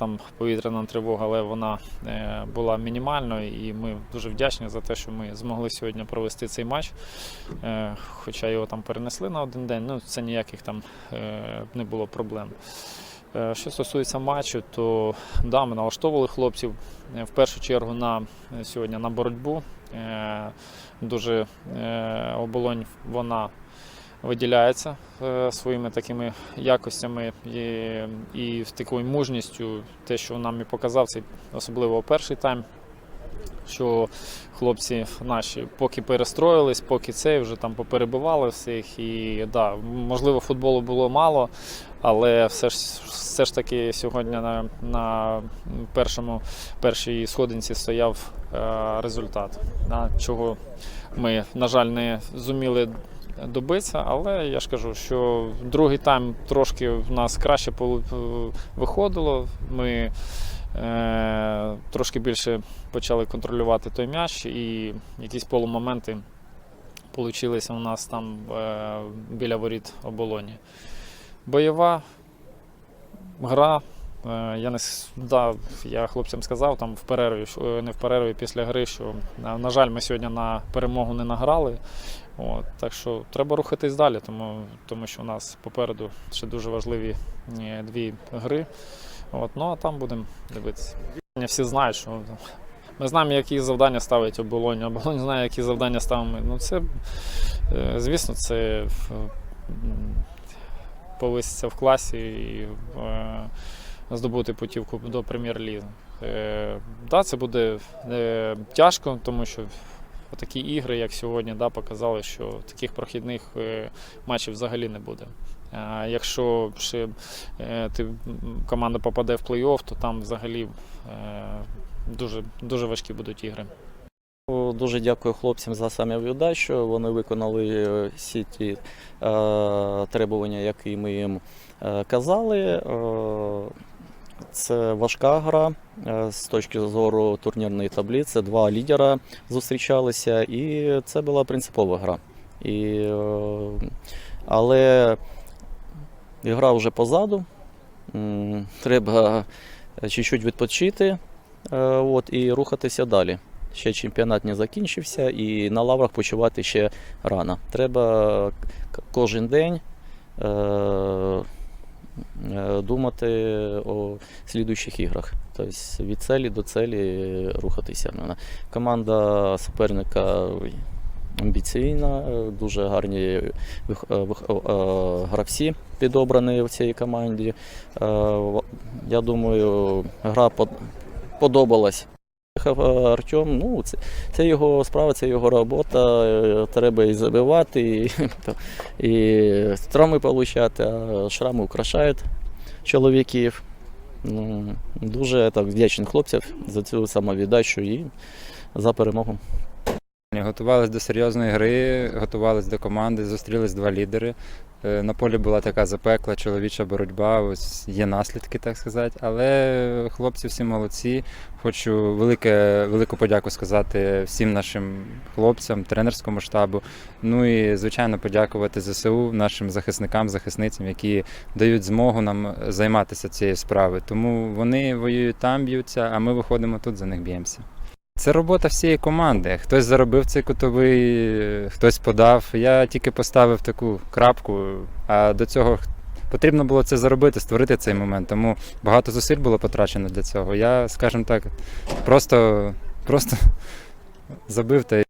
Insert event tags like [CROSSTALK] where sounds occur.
там повітряна тривога, але вона е, була мінімальною, і ми дуже вдячні за те, що ми змогли сьогодні провести цей матч. Е, Хоча його там перенесли на один день, ну це ніяких там е, не було проблем. Що стосується матчу, то да, ми налаштовували хлопців в першу чергу на сьогодні на боротьбу. Дуже оболонь вона виділяється е, своїми такими якостями і, і такою мужністю, те, що нам і показав, цей особливо перший тайм. Що хлопці наші поки перестроїлись, поки це вже там поперебивали всіх. І да, можливо, футболу було мало, але все ж все ж таки сьогодні на, на першому першій сходинці стояв е, результат, да, чого ми, на жаль, не зуміли добитися, але я ж кажу, що другий тайм трошки в нас краще виходило. Ми е, трошки більше почали контролювати той м'яч, і якісь полумоменти получилися у нас там е, біля воріт оболоні. Бойова гра. Е, Я не да, я хлопцям сказав там в перерві, е, не в перерві після гри, що на, на жаль, ми сьогодні на перемогу не награли. От, так що треба рухатись далі, тому, тому що у нас попереду ще дуже важливі е, дві гри. От, ну а там будемо дивитися. Всі знають, що ми знаємо, які завдання ставить оболонь. Оболонь знає, які завдання ставимо. Ну, це, е, звісно, це е, повиситься в класі і е, здобути путівку до прем'єр-ліги. Е, да, це буде е, тяжко, тому що такі ігри, як сьогодні, да, показали, що таких прохідних е, матчів взагалі не буде. А якщо ще е, ти, команда попаде в плей-офф, то там взагалі дуже, дуже важкі будуть ігри. Дуже дякую хлопцям за самовіддачу. Вони виконали всі ті е, требування, які ми їм казали. Е, це важка гра е, з точки зору турнірної таблиці. Два лідера зустрічалися, і це була принципова гра. І, е, але гра вже позаду. Треба чуть-чуть відпочити е, от, і рухатися далі. Ще чемпіонат не закінчився, і на лаврах почувати ще рано. Треба кожен день е, е, думати о слідуючих іграх. Тобто від целі до целі рухатися. Команда суперника амбіційна, е, дуже гарні е, е, гравці підобрані в цій команді. Е, Я думаю, гра подобалась. Приїхав, е, Артем, ну, це, це його справа, це його робота. е, Треба і забивати, і, [LAUGHS] і травми отримати, а шрами украшають чоловіків. Ну, дуже так, вдячний хлопцям за цю самовіддачу і за перемогу. Готувалися до серйозної гри, готувалися до команди, зустрілись два лідери. Е, На полі була така запекла чоловіча боротьба, ось є наслідки, так сказати. Але хлопці всі молодці. Хочу велике, велику подяку сказати всім нашим хлопцям, тренерському штабу. Ну і звичайно подякувати ЗСУ, нашим захисникам, захисницям, які дають змогу нам займатися цією справою. Тому вони воюють там, б'ються, а ми виходимо тут, за них б'ємося. Це робота всієї команди. Хтось заробив цей кутовий, хтось подав. Я тільки поставив таку крапку, а до цього потрібно було це заробити, створити цей момент. Тому багато зусиль було потрачено для цього. Я, скажімо так, просто, просто [LAUGHS] забив та